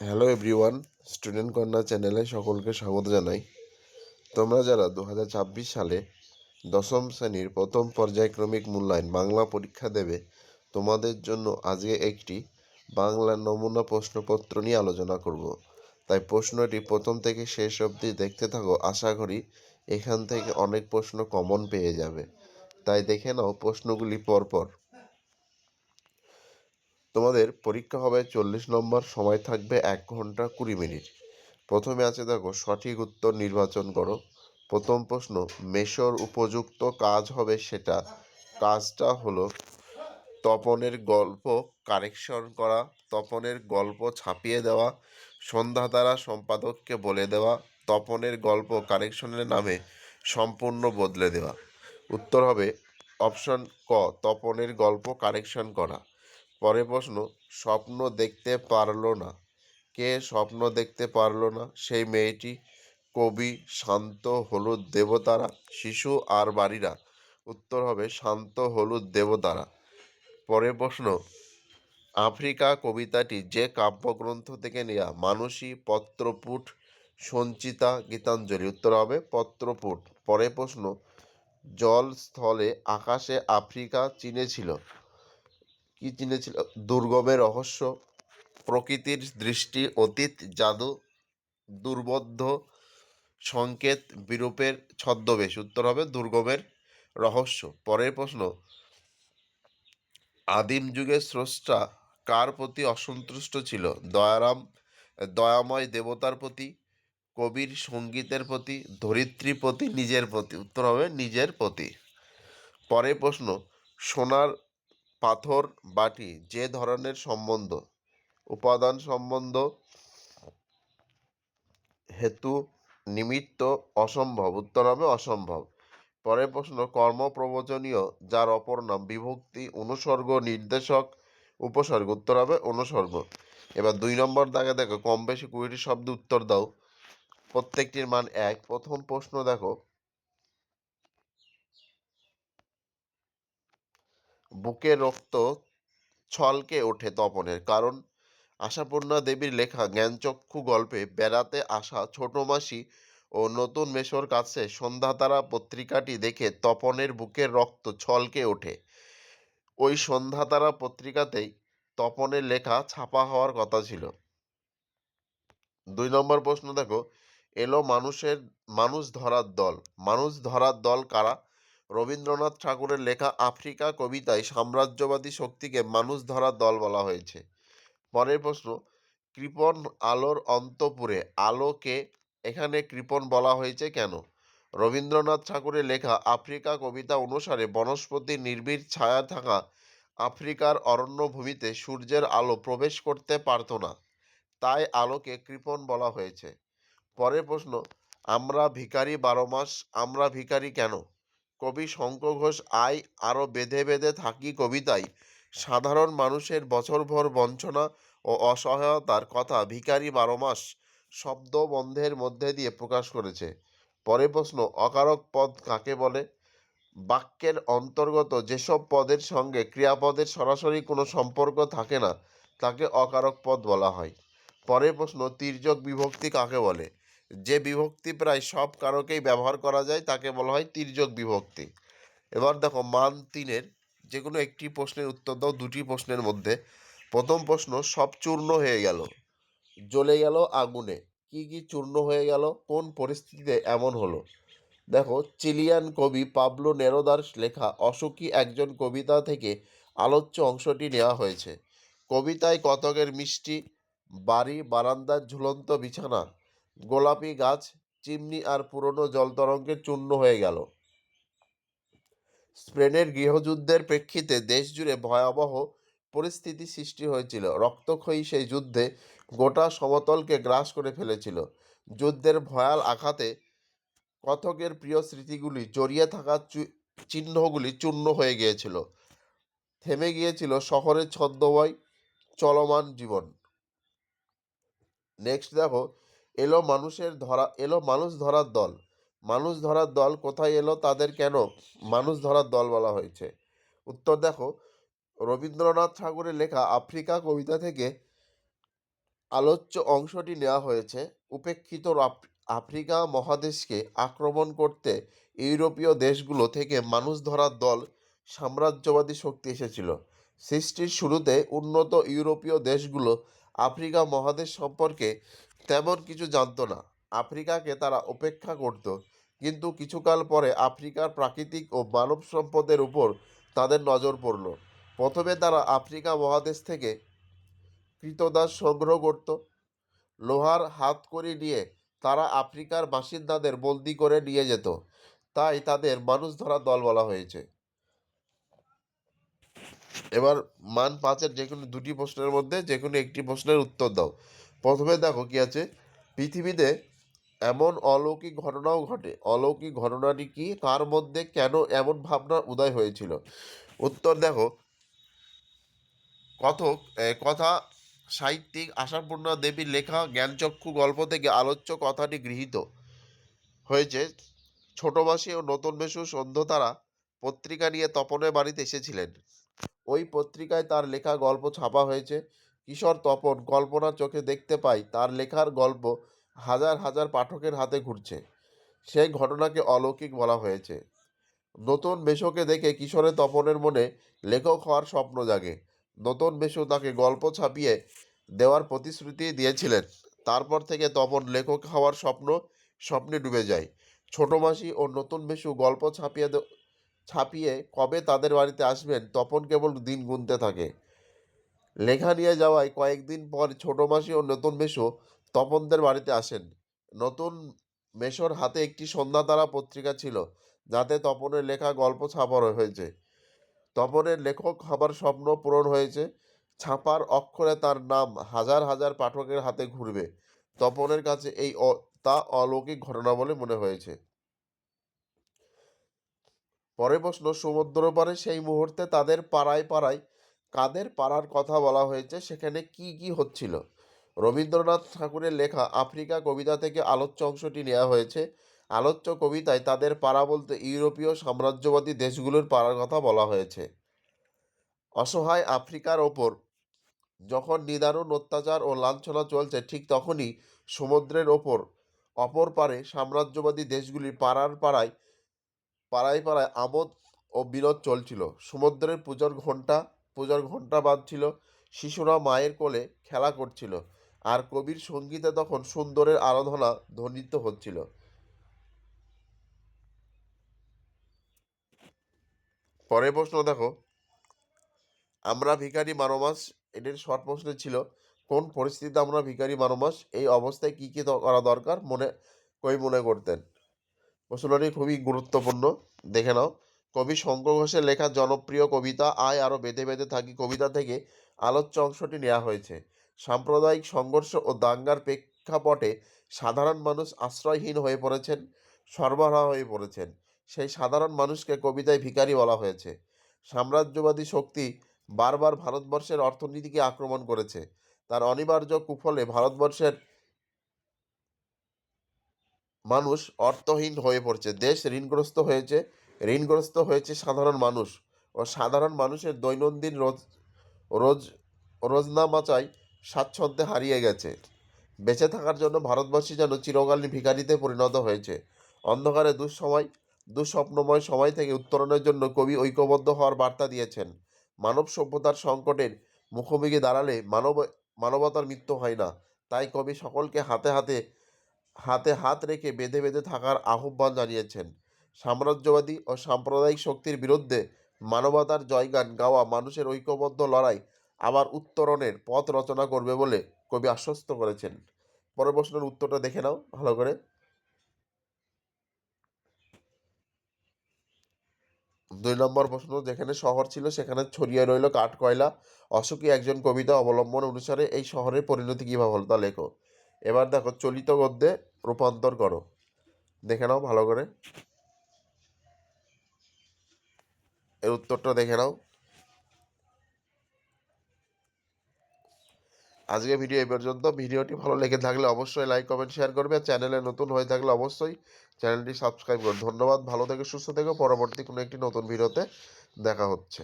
Hello everyone, student corner চ্যানেলে সকলকে স্বাগত জানাই। তোমরা যারা দু হাজার ছাব্বিশ সালে দশম শ্রেণির প্রথম পর্যায়ক্রমিক মূল্যায়ন বাংলা পরীক্ষা দেবে, তোমাদের জন্য আজকে একটি বাংলা নমুনা প্রশ্নপত্র নিয়ে আলোচনা করব। তাই প্রশ্নটি প্রথম থেকে শেষ অবধি দেখতে থাকো, আশা করি এখান থেকে অনেক প্রশ্ন কমন পেয়ে যাবে। তাই দেখে নাও প্রশ্নগুলি পরপর। তোমাদের পরীক্ষা হবে চল্লিশ নম্বর, সময় থাকবে এক ঘণ্টা কুড়ি মিনিট। প্রথমে আছে দেখো, সঠিক উত্তর নির্বাচন করো। প্রথম প্রশ্ন, মেশর উপযুক্ত কাজ হবে সেটা। কাজটা হলো তপনের গল্প কারেকশন করা, তপনের গল্প ছাপিয়ে দেওয়া, সন্ধ্যা দ্বারা সম্পাদককে বলে দেওয়া, তপনের গল্প কারেকশনের নামে সম্পূর্ণ বদলে দেওয়া। উত্তর হবে অপশন ক, তপনের গল্প কারেকশন করা। পরের প্রশ্ন, স্বপ্ন দেখতে পারল না। কে স্বপ্ন দেখতে পারল না? সেই মেয়েটি কবি শান্ত হলুদ দেবতারা, শিশু আর বাড়িরা। উত্তর হবে শান্ত হলুদ দেবতারা। পরের প্রশ্ন, আফ্রিকা কবিতাটি যে কাব্যগ্রন্থ থেকে নেওয়া মানসী পত্রপুট সঞ্চিতা গীতাঞ্জলি। উত্তর হবে পত্রপুট। পরের প্রশ্ন জল স্থলে আকাশে আফ্রিকা চিনেছিল কি চিনেছিল দুর্গমের রহস্য, প্রকৃতির দৃষ্টি, অতীত, জাদু, দুর্বোধ্য, সংকেত, বিরূপের ছদ্মবেশ। উত্তর হবে দুর্গমের রহস্য। পরের প্রশ্ন, আদিম যুগের স্রষ্টা কার প্রতি অসন্তুষ্ট ছিল? দয়ারাম, দয়াময় দেবতার প্রতি, কবির সঙ্গীতের প্রতি, ধরিত্রী প্রতি, নিজের প্রতি। উত্তর হবে নিজের প্রতি। পরের প্রশ্ন, সোনার পাথর, বাটি, যে ধরনের সম্বন্ধ, উপাদান সম্বন্ধ, হেতু, নিমিত্ত, অসম্ভব, উত্তর হবে অসম্ভব। পরের প্রশ্ন, কর্ম কর্মপ্রবচনীয় যার অপর নাম বিভক্তি, অনুসর্গ, নির্দেশক, উপসর্গ, উত্তর হবে অনুসর্গ। এবার দুই নম্বর দাগে দেখো, কম বেশি কুড়িটি শব্দ উত্তর দাও। প্রত্যেকটির মান এক। প্রথম প্রশ্ন দেখো বুকে রক্ত ছলকে ওঠে তপনের। কারণ আশাপূর্ণা দেবীর লেখা জ্ঞানচক্ষু গল্পে বেড়াতে আসা ছোট মাসি ও নতুন মেশোর কাছে সন্ধ্যাতারা পত্রিকাটি দেখে তপনের বুকের রক্ত ছলকে ওঠে। ওই সন্ধ্যাতারা পত্রিকাতেই তপনের লেখা ছাপা হওয়ার কথা ছিল। দুই নম্বর প্রশ্ন দেখো, এলো মানুষের, মানুষ ধরার দল। মানুষ ধরার দল কারা? রবীন্দ্রনাথ ঠাকুরের লেখা আফ্রিকা কবিতায় সাম্রাজ্যবাদী শক্তিকে মানুষ ধরার দল বলা হয়েছে। পরের প্রশ্ন, কৃপণ আলোর অন্তপুরে আলোকে এখানে কৃপণ বলা হয়েছে কেন? রবীন্দ্রনাথ ঠাকুরের লেখা আফ্রিকা কবিতা অনুসারে বনস্পতির নির্ভীর ছায়া থাকা আফ্রিকার অরণ্যভূমিতে সূর্যের আলো প্রবেশ করতে পারত না, তাই আলোকে কৃপণ বলা হয়েছে। পরের প্রশ্ন, আমরা ভিখারি বারো মাস, আমরা ভিখারি কেন? কবি শঙ্খ ঘোষ আয় আরও বেঁধে বেঁধে থাকি কবিতায়। সাধারণ মানুষের বছরভর বঞ্চনা ও অসহায়তার কথা ভিখারি বারো মাস শব্দ বন্ধের মধ্যে দিয়ে প্রকাশ করেছে। পরে প্রশ্ন, অকারক পদ কাকে বলে? বাক্যের অন্তর্গত যেসব পদের সঙ্গে ক্রিয়াপদের সরাসরি কোনো সম্পর্ক থাকে না, তাকে অকারক পদ বলা হয়। পরের প্রশ্ন, তির্যক বিভক্তি কাকে বলে? যে বিভক্তি প্রায় সব কারকেই ব্যবহার করা যায়, তাকে বলা হয় তির্যক বিভক্তি। এবার দেখো মান তিনের যে কোনো একটি প্রশ্নের উত্তর দাও, দুটি প্রশ্নের মধ্যে। প্রথম প্রশ্ন, সব চূর্ণ হয়ে গেল, জ্বলে গেল আগুনে। কি কি চূর্ণ হয়ে গেল? কোন পরিস্থিতিতে এমন হলো? দেখো, চিলিয়ান কবি পাবলো নেরোদার লেখা অসুখী একজন কবিতা থেকে আলোচ্য অংশটি নেওয়া হয়েছে। কবিতায় কতকের মিষ্টি? বাড়ি, বারান্দার ঝুলন্ত বিছানা গোলাপি গাছ, চিমনি আর পুরনো জলতরঙ্গে চূর্ণ হয়ে গেল। স্পেনের গৃহযুদ্ধের প্রেক্ষিতে দেশজুড়ে ভয়াবহ পরিস্থিতি সৃষ্টি হয়েছিল। রক্তক্ষয়ী সেই যুদ্ধে গোটা সমতলকে গ্রাস করে ফেলেছিল। যুদ্ধের ভয়াল আঘাতে কথকের প্রিয় স্মৃতিগুলি জড়িয়ে থাকা চিহ্নগুলি চূর্ণ হয়ে গিয়েছিল। থেমে গিয়েছিল শহরের ছদ্মময় চলমান জীবন। নেক্সট দেখো এলো মানুষের ধরা, এলো মানুষ ধরার দল। মানুষ ধরার দল কোথায় এলো, তাদের কেন মানুষ ধরার দল বলা হয়েছে? উত্তর দেখো, রবীন্দ্রনাথ ঠাকুরের লেখা আফ্রিকা কবিতা থেকে আলোচ্য অংশটি নেওয়া হয়েছে। উপেক্ষিত আফ্রিকা মহাদেশকে আক্রমণ করতে ইউরোপীয় দেশগুলো থেকে মানুষ ধরার দল সাম্রাজ্যবাদী শক্তি এসেছিল। সৃষ্টির শুরুতে উন্নত ইউরোপীয় দেশগুলো আফ্রিকা মহাদেশ সম্পর্কে তেমন কিছু জানতো না। আফ্রিকাকে তারা উপেক্ষা করত, কিন্তু কিছুকাল পরে আফ্রিকার প্রাকৃতিক ও মানব সম্পদের উপর তাদের নজর পড়ল। প্রথমে তারা আফ্রিকা মহাদেশ থেকে কৃতদাস সংগ্রহ করত। লোহার হাতকড়ি নিয়ে তারা আফ্রিকার বাসিন্দাদের বন্দি করে নিয়ে যেত। তাই তাদের মানুষ ধরা দল বলা হয়েছে। এবার মান পাঁচের যে কোনো দুটি প্রশ্নের মধ্যে যে কোনো একটি প্রশ্নের উত্তর দাও। প্রথমে দেখো কি আছে? পৃথিবীতে এমন অলৌকিক ঘটনাও ঘটে। অলৌকিক ঘটনাটি কি? তার মধ্যে কেন এমন ভাবনার উদয় হয়েছিল? উত্তর দেখো। কথক কথা, সাহিত্যিক আশাপূর্ণা দেবীর লেখা, জ্ঞানচক্ষু গল্প থেকে আলোচ্য কথাটি গৃহীত হয়েছে। ছোট মাসি ও নতুন মেশু সন্ধ্যতারা পত্রিকা নিয়ে তপনের বাড়িতে এসেছিলেন। ওই পত্রিকায় তার লেখা গল্প ছাপা হয়েছে। কিশোর তপন কল্পনার চোখে দেখতে পাই তার লেখার গল্প হাজার হাজার পাঠকের হাতে ঘুরছে। সেই ঘটনাকে অলৌকিক বলা হয়েছে। নতুন মেশোকে দেখে কিশোরে তপনের মনে লেখক হওয়ার স্বপ্ন জাগে। নতুন মেশো তাকে গল্প ছাপিয়ে দেওয়ার প্রতিশ্রুতি দিয়েছিলেন। তারপর থেকে তপন লেখক হওয়ার স্বপ্ন স্বপ্নে ডুবে যায়। ছোট মাসি ও নতুন মেশু গল্প ছাপিয়ে ছাপিয়ে কবে তাদের বাড়িতে আসবেন, তপন কেবল দিন গুনতে থাকে। লেখা নিয়ে যাওয়ায় কয়েকদিন পর ছোট মাসি ও নতুন মেশো তপনদের বাড়িতে আসেন। নতুন মেশোর হাতে একটি সন্ধ্যাতারা পত্রিকা ছিল, যাতে তপনের লেখা গল্প ছাপা হয়েছে। তপনের লেখক হবার স্বপ্ন পূরণ হয়েছে, ছাপার অক্ষরে তার নাম হাজার হাজার পাঠকের হাতে ঘুরবে। তপনের কাছে এই তা অলৌকিক ঘটনা বলে মনে হয়েছে। পরের প্রশ্ন, সমুদ্র পারে সেই মুহূর্তে তাদের পাড়ায় পাড়ায় কাদের পাড়ার কথা বলা হয়েছে, সেখানে কি কি হচ্ছিল? রবীন্দ্রনাথ ঠাকুরের লেখা আফ্রিকা কবিতা থেকে আলোচ্য অংশটি নেওয়া হয়েছে। আলোচ্য কবিতায় তাদের পাড়া বলতে ইউরোপীয় সাম্রাজ্যবাদী দেশগুলোর পাড়ার কথা বলা হয়েছে। অসহায় আফ্রিকার ওপর যখন নিদারুণ অত্যাচার ও লাঞ্ছনা চলছে, ঠিক তখনই সমুদ্রের ওপর অপর পারে সাম্রাজ্যবাদী দেশগুলির পাড়ার পাড়ায় পাড়ায় পাড়ায় আমোদ ও বিনোদ চলছিল। সমুদ্রের পূজার ঘণ্টা পূজার ঘণ্টা বাজছিল। শিশুরা মায়ের কোলে খেলা করছিল আর কবির সঙ্গীতে তখন সুন্দরের আরাধনা ধ্বনিত হচ্ছিল। পরের প্রশ্ন দেখো। আমরা ভিখারি বারো মাস এটির শর্ট প্রশ্ন ছিল, কোন পরিস্থিতিতে আমরা ভিখারি বারো মাস এই অবস্থায় কি কি করা দরকার মনে, কবি মনে করতেন? প্রশ্নটি খুবই গুরুত্বপূর্ণ। দেখে নাও। কবি শঙ্কর ঘোষের লেখা জনপ্রিয় কবিতা, আয় আরও বেঁধে বেঁধে থাকি কবিতা থেকে আলোচ্য অংশটি নেওয়া হয়েছে। সাম্প্রদায়িক সংঘর্ষ ও দাঙ্গার প্রেক্ষাপটে সাধারণ মানুষ আশ্রয়হীন হয়ে পড়েছেন, সরবরাহ হয়ে পড়েছেন। সেই সাধারণ মানুষকে কবিতায় ভিখারি বলা হয়েছে। সাম্রাজ্যবাদী শক্তি বারবার ভারতবর্ষের অর্থনীতিকে আক্রমণ করেছে। তার অনিবার্য কুফলে ভারতবর্ষের মানুষ অর্থহীন হয়ে পড়ছে। দেশ ঋণগ্রস্ত হয়েছে। ঋণগ্রস্ত হয়েছে সাধারণ মানুষ। ও সাধারণ মানুষের দৈনন্দিন রোজ রোজ রোজনামাচাই স্বাচ্ছন্দ্যে হারিয়ে গেছে। বেঁচে থাকার জন্য ভারতবাসী যেন চিরকালীন ভিখারিতে পরিণত হয়েছে। অন্ধকারে দুঃসময়, দুঃস্বপ্নময় সময় থেকে উত্তরণের জন্য কবি ঐক্যবদ্ধ হওয়ার বার্তা দিয়েছেন। মানব সভ্যতার সংকটের মুখোমুখি দাঁড়ালে মানব, মানবতার মৃত্যু হয় না। তাই কবি সকলকে হাতে হাতে হাতে হাত রেখে বেঁধে বেঁধে থাকার আহ্বান জানিয়েছেন। সাম্রাজ্যবাদী ও সাম্প্রদায়িক শক্তির বিরুদ্ধে মানবতার জয়গান গাওয়া মানুষের ঐক্যবদ্ধ লড়াই আবার উত্তরণের পথ রচনা করবে বলে কবি আশ্বস্ত করেছেন। পরের প্রশ্নের উত্তরটা দেখে নাও ভালো করে। দুই নম্বর প্রশ্ন, যেখানে শহর ছিল সেখানে ছড়িয়ে রইল কাঠ কয়লা অশোকী একজন কবিতা অবলম্বন অনুসারে এই শহরের পরিণতি কীভাবে হলো তা লেখো। এবার দেখো চলিত গদ্যে রূপান্তর করো। দেখে নাও ভালো করে। এর উত্তরটা দেখে নাও। আজকে ভিডিও এই পর্যন্ত। ভিডিওটি ভালো লেগে থাকলে অবশ্যই লাইক কমেন্ট শেয়ার করবে। চ্যানেলে নতুন হয়ে থাকলে অবশ্যই চ্যানেলটি সাবস্ক্রাইব করুন ধন্যবাদ। ভালো থেকে, সুস্থ থেকো। পরবর্তী কোনো একটি নতুন ভিডিওতে দেখা হচ্ছে।